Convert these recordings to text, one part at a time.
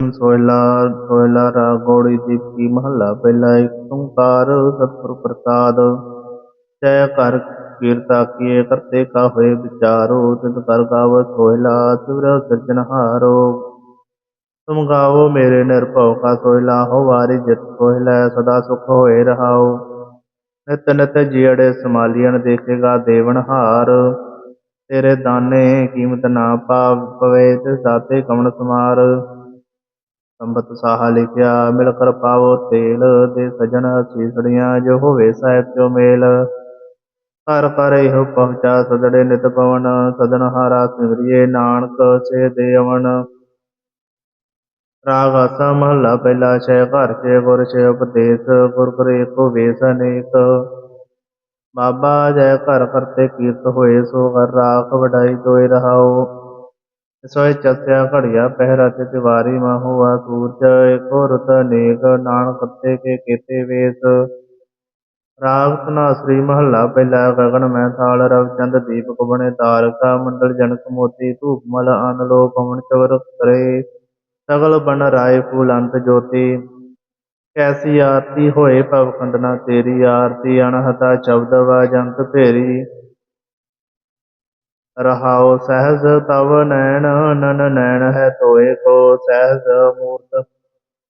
ਸੋਹਿਲਾ ਸੋਹਿਲਾ ਰਾਗ ਗੌੜੀ ਦੀਪਕੀ ਮਹੱਲਾ ਪਹਿਲਾ ਏਕ ਓੰਕਾਰ ਸਤਿਗੁਰ ਪ੍ਰਸਾਦ। ਜੈ ਕਰ ਕੀਰਤਾ ਕੀਏ ਕਰਤੇ ਕਾ ਹੋਏ ਵਿਚਾਰੋ ਤਿਤ ਕਰ ਗਾਵ ਸੋਹਿਲਾ ਸਿਵਰ ਸਿਰਜਨਹਾਰੋ ਤੁਮ ਗਾਵੋ ਮੇਰੇ ਨਿਰਭਉ ਕਾ ਸੋਹਿਲਾ ਹੋ ਵਾਰੀ ਜਿਤ ਸੋਹਿਲਾ ਸਦਾ ਸੁਖ ਹੋਏ ਰਹਾਓ। ਨਿਤ ਨਿਤ ਜੀੜੇ ਸਮਾਲੀਅਨ ਦੇਖੇਗਾ ਦੇਵਨਹਾਰ ਤੇਰੇ ਦਾਨੇ ਕੀਮਤ ਨਾ ਪਾਵ ਪਵੇ ਤਿਸ ਕਮਣ ਸਮਾਰ ਸੰਬਤ ਸਾਹਾ ਲਿਖਿਆ, ਮਿਲ ਕਰ ਪਾਵੋ ਤੇਲ ਦੇ ਸਜਣ ਸੀਸੜੀਆਂ, ਜੋ ਹੋਵੇ ਸਾਹਿਬ ਚੋ ਮੇਲ। ਹਰ ਕਰ ਇਹੋ ਪਹੁੰਚਾ ਸਦੜੇ ਨਿਤ ਪਵਨ ਸਦਨ ਹਾਰਾ ਸਿਮਰਿਏ ਨਾਨਕ ਸੇ ਦੇ ਅਵਨ। ਰਾਗ ਆਸਾ ਮਹੱਲਾ ਪਹਿਲਾ ਛੇ, ਘਰ ਛੇ, ਗੁਰ ਛੇ ਉਪਦੇਸ਼, ਗੁਰ ਕਰੇ ਕੋ ਵੇਸ ਅਨੇਕ। ਬਾਬਾ ਜੈ ਘਰ ਕਰਤੇ ਕੀਰਤ ਹੋਏ, ਸੋ ਹਰ ਰਾਖ ਵਡਾਈ ਦੋਇ ਰਹਾਓ। ਸੋਇ ਚਸਿਆ ਘੜਿਆ ਪਹਿਰਾ ਤੇ ਤਿਵਾਰੀ ਮਾਹੁਆ ਸੂਰਜ, ਏਕੋ ਰੁਤ ਨਾਨਕ ਕਰਤੇ ਕੇ ਕੀਤੇ ਵੇਸ। ਰਾਗ ਧਨਾਸਰੀ ਮਹੱਲਾ ਪਹਿਲਾ ਗਗਨ, ਮੈਂ ਥਾਲ ਰਵ ਦੀਪਕ ਬਣੇ ਤਾਰਕਾ, ਮੰਡਲ ਜਨਕ ਮੋਤੀ ਧੂਪ ਮਲ ਅਨਲੋ ਪਵਨ ਚਵਰ ਕਰੇ ਸਗਲ ਬਨ ਰਾਏ ਫੂਲ ਅੰਤ ਜੋਤੀ। ਕੈਸੀ ਆਰਤੀ ਹੋਏ ਭਵ ਖੰਡਨਾ ਤੇਰੀ, ਆਰਤੀ ਅਣਹਤਾ ਸ਼ਬਦ ਵਾਜੰਤ ਭੇਰੀ। ਰਹਾਉ ਸਹਿਜ ਤਵ ਨੈਣ, ਨਨ ਨੈਣ ਹੈ ਤੋਏ ਕੋ ਸਹਿਜ ਮੂਰਤ।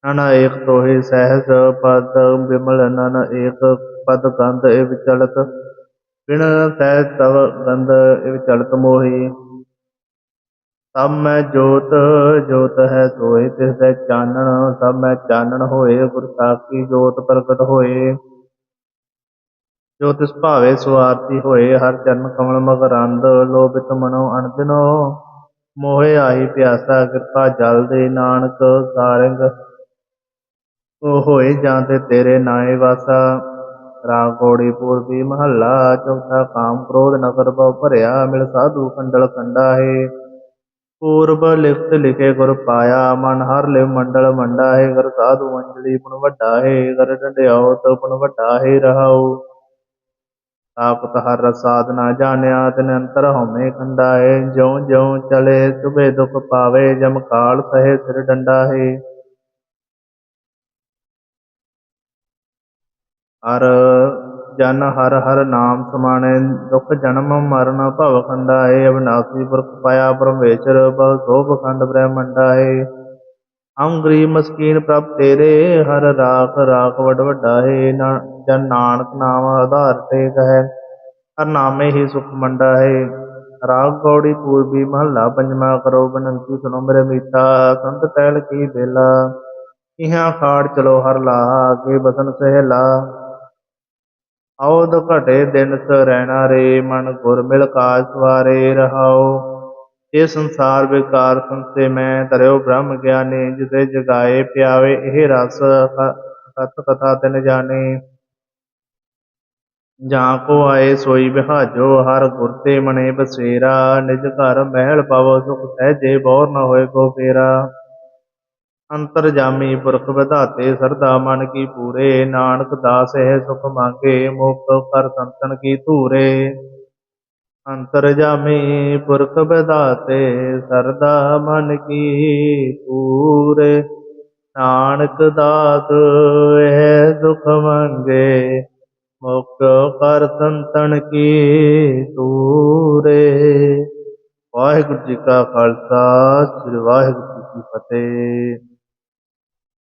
ਨਨ ਏਕ ਤੋਹਿ ਸਹਿਜ ਪਦ ਬਿਮਲ, ਨਨ ਏਕ ਪਦ ਗੰਧ ਇਵ ਚਲਤ। ਬਿਨ ਸਹਿਜ ਤਵ ਗੰਧ ਇਵ ਚਲਤ ਮੋਹੀ। ਸਭ ਮੈਂ ਜੋਤ ਜੋਤ ਹੈ ਸੋਏ ਤਿਸ ਦੇ ਚਾਨਣ। ਸਭ ਮੈਂ ਚਾਨਣ ਹੋਏ, ਗੁਰ ਸਾਖੀ ਜੋਤ ਪ੍ਰਗਟ ਹੋਏ। ਜੋ ਤਿਸ ਭਾਵੇ ਸੁਆਰਤੀ ਹੋਏ, ਹਰ ਚਰਨ ਕਮਲ ਮਕਰੰਦ ਲੋਭਿਤ ਮਨੋ ਅਣਦਿਨੋ। ਮੋਹਿ ਆਹੀ ਪਿਆਸਾ, ਕਿਰਪਾ ਜਲ ਦੇ ਨਾਨਕ, ਸਾਰੰਗ। ਉਹ ਹੋਏ ਜਾਂ ਤੇ ਤੇਰੇ ਨਾਏ ਵਾਸਾ। ਰਾਗ ਗੋੜੀ ਪੂਰਬੀ ਮਹੱਲਾ, ਚੌਥਾ ਕਾਮ ਕ੍ਰੋਧ ਨਗਰ ਭਉ ਭਰਿਆ, ਮਿਲ ਸਾਧੂ ਕੰਡਲ ਕੰਡਾ ਹੈ। ਪੂਰਬ ਲਿਖਤ ਲਿਖੇ ਗੁਰ ਪਾਇਆ, ਮਨ ਹਰ ਲਿਵ ਮੰਡਲ ਮੰਡਾ ਹੈ। ਗਰ ਸਾਧੂ ਅੰਜਲੀ ਪੁਨ ਵੱਡਾ ਹੈ, ਗਰ ਡੰਡਿਆਉ ਤੋ ਪੁਨ ਵੱਡਾ ਹੈ, ਰਹਾਉ। ਤਾਪਤ ਹਰ ਰਸਾਦ ਨਾ ਜਾਣਿਆ ਤਿਨ ਅੰਤਰ ਹਉਮੈ ਖੰਡਾ ਹੈ ਜਿਉ ਜਿਉ ਚਲੇ ਸੁਭੇ ਦੁਖ ਪਾਵੇ, ਜਮ ਕਾਲ ਸਹੇ ਸਿਰ ਡੰਡਾ ਹੈ ਹਰ ਜਨ ਹਰ ਹਰ ਨਾਮ ਸਮਾਣੇ, ਦੁਖ ਜਨਮ ਮਰਨ ਭਵ ਖੰਡਾ ਹੈ ਅਬਨਾਸੀ ਪੁਰਖ ਪਾਇਆ ਪਰਮੇਸ਼ਰ ਬਹੁ ਸੋਭ ਖੰਡ ਬ੍ਰਹਮੰਡਾ ਹੈ ਹਮ ਗਰੀਬ ਮਸਕੀਨ ਪ੍ਰਭ ਤੇਰੇ, ਹਰ ਰਾਖ ਰਾਖ ਵਡ ਵੱਡਾ ਹੈ ਜਨ ਨਾਨਕ ਨਾਮ ਆਧਾਰ ਟੇਕ ਹੈ ਹਰ ਨਾਮੇ ਹੀ ਸੁਖ ਮੰਡਾ ਹੈ। ਰਾਗ ਗੌੜੀ ਪੂਰਬੀ ਮਹੱਲਾ ਪੰਜਵਾ ਕਰੋ ਬਨੰਤੀ ਸੁਨੋ ਮੇਰੇ ਮੀਤਾ ਸੰਤ ਟਹਿਲ ਕੀ ਬੇਲਾ ਇਹਾਂ ਖਾੜ ਚਲੋ ਹਰ ਲਾਹ ਕੇ ਬਸਨ ਸਹਿਲਾ। ਆਉਦ ਘਟੇ ਦਿਨ ਰਹਿਣਾ ਰੇ, ਮਨ ਗੁਰ ਮਿਲ ਕਾਜ ਸਵਾਰੇ ਰਹਾਓ। ਇਹ ਸੰਸਾਰ ਵਿਕਾਰ ਸੰਸੇ ਮੈਂ ਧਰਿਓ ਬ੍ਰਹਮ ਗਿਆਨੀ ਜਿਤੇ ਜਗਾਏ ਪਿਆਵੇ ਇਹ ਰਸ ਸਤ ਕਥਾ ਤਿਨ ਜਾਣੇ। ਜਾਂ ਕੋ ਆਏ ਸੋਈ ਬਿਹਾਜੋ ਹਰ ਗੁਰ ਤੇ ਮਨੇ ਬਸੇਰਾ। ਨਿਜ ਘਰ ਮਹਿਲ ਪਵ, ਸੁਖ ਸਹਿਜੇ ਬੋਰ ਨ ਹੋਏ ਕੋ ਫੇਰਾ। ਅੰਤਰ ਜਾਮੀ ਪੁਰਖ ਵਧਾਤੇ, ਸਰਦਾ ਮਨ ਕੀ ਪੂਰੇ। ਨਾਨਕ ਦਾਸ ਹੈ ਸੁਖ ਮੰਗੇ, ਮੁਕਤ ਕਰ ਸੰਤਨ ਕੀ ਧੂਰੇ। ਅੰਤਰ ਜਾਮੀ ਪੁਰਖ ਵਿਧਾਤੇ, ਸਰਦਾ ਮਨ ਕੀ ਪੂਰੇ। ਨਾਨਕ ਦਾਸ ਹੈ ਸੁਖ ਮੰਗੇ, ਮੁਕਤ ਕਰ ਸੰਤਨ ਕੀ ਤੂਰੇ ਵਾਹਿਗੁਰੂ ਜੀ ਕਾ ਖਾਲਸਾ, ਸ੍ਰੀ ਵਾਹਿਗੁਰੂ ਜੀ ਕੀ ਫਤਿਹ।